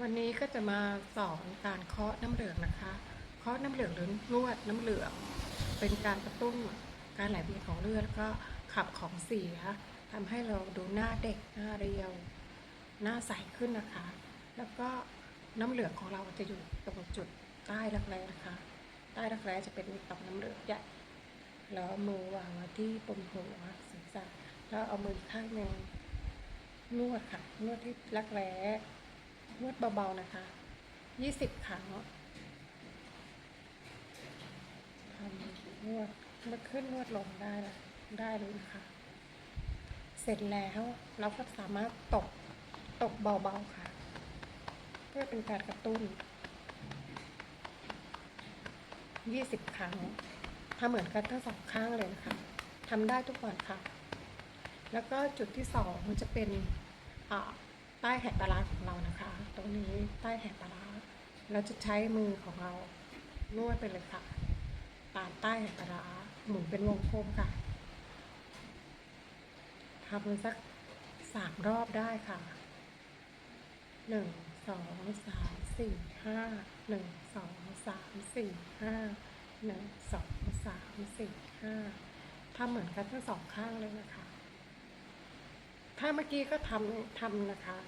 วันนี้ก็จะมาสอนการเคาะน้ำเหลืองนะคะ เคาะน้ำเหลืองหรือนวดน้ำเหลือง เป็นการกระตุ้นการไหลเวียนของเลือดแล้วก็ขับของเสียทำให้เราดูหน้าเด็กหน้าเรียว หน้าใสขึ้นนะคะ แล้วก็น้ำเหลืองของเราจะอยู่ตรงจุดใต้รักแร้นะคะ ใต้รักแร้จะเป็นต่อมน้ำเหลืองใหญ่แล้วมือวางไว้ที่ปมหัวศีรษะแล้วเอามือข้างหนึ่งนวดค่ะนวดที่รักแร้ นวดเบาๆนะคะยี่สิบครั้งทำนวดนวดขึ้นนวดลงได้ละได้เลยนะคะ เสร็จแล้วเราก็สามารถตกตกเบาๆค่ะ เพื่อเป็นการกระตุ้นยี่สิบครั้งทำเหมือนกันทั้งสองข้างเลยนะคะทำได้ทุกวันค่ะ แล้วก็จุดที่สองมันจะเป็นอ่า ใต้แหกปลาร้าของเรานะคะ ตรงนี้ใต้แหกปลาร้าเราจะใช้มือของเรานวดไปเลยค่ะ ตามใต้แหกปลาร้าหมุนเป็นวงกลมค่ะทำสักสามรอบได้ค่ะหนึ่งสองสามสี่ห้าหนึ่งสองสามสี่ห้าหนึ่งสองสามสี่ห้าทำเหมือนกันทั้งสองข้างเลยนะคะ ถ้าเมื่อกี้ก็ทำทำนะคะ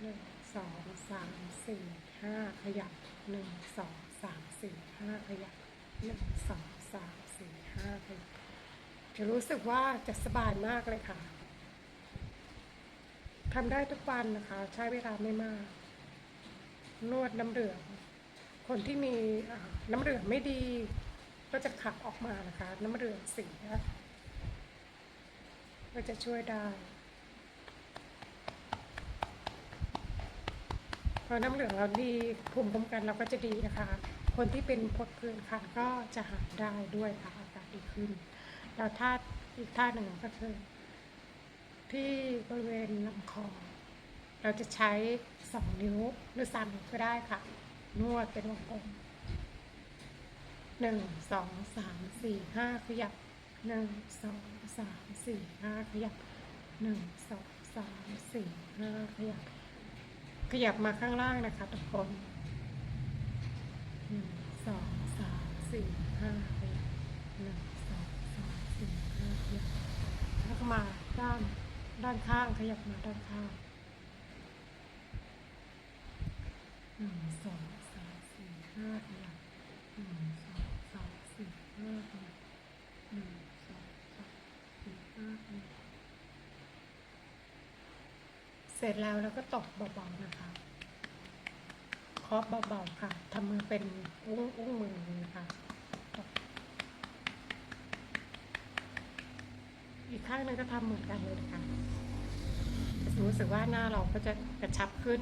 หนึ่งสองสามสี่ห้าขยับหนึ่งสองสามสี่ห้าขยับหนึ่งสองสามสี่ห้าขยับจะรู้สึกว่าจะสบายมากเลยค่ะทำได้ทุกวันนะคะ ใช้เวลาไม่มาก นวดน้ำเหลือง คนที่มีน้ำเหลืองไม่ดี ก็จะขับออกมานะคะ น้ำเหลืองเสีย ก็จะช่วยได้พอน้ำเหลืองเราดีภูมิคุ้มกันเราก็จะดีนะคะ คนที่เป็นพดผื่นคันก็จะหายได้ด้วยค่ะอาการดีขึ้นแล้วท่าอีกท่าหนึ่งก็คือ ที่บริเวณลำคอ เราจะใช้สองนิ้วหรือสามนิ้วก็ได้ค่ะ นวดเป็นวงกลมหนึ่งสองสามสี่ห้าขยับหนึ่งสองสาม สี่ห้าขยับหนึ่งสองสามสี่ห้าขยับ ขยับมาข้างล่างนะคะทุกคนหนึ่งสองสามสี่ห้าขยับหนึ่งสองสามสี่ห้าขยับแล้วก็มาด้านด้านข้างขยับมาด้านข้างหนึ่งสองสามสี่ห้าขยับหนึ่งสองสามสี่ห้าขยับหนึ่งสองสามสี่ห้าขยับเส ร็จแล้วเราก็ตบเบาๆนะคะเคาะเบาๆค่ะทำมือเป็นอุ้งอุ้งมือเลยค่ะตบอีกข้างหนึงก็ทำเหมือนกันเลยนะคะจะรู้สึกว่าหน้าเราก็จะกระชับขึ้น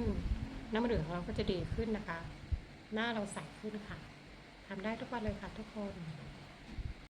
น้ำเหลืองเราก็จะดีขึ้นนะคะ หน้าเราใสขึ้นค่ะทำได้ทุกวันเลยค่ะทุกคน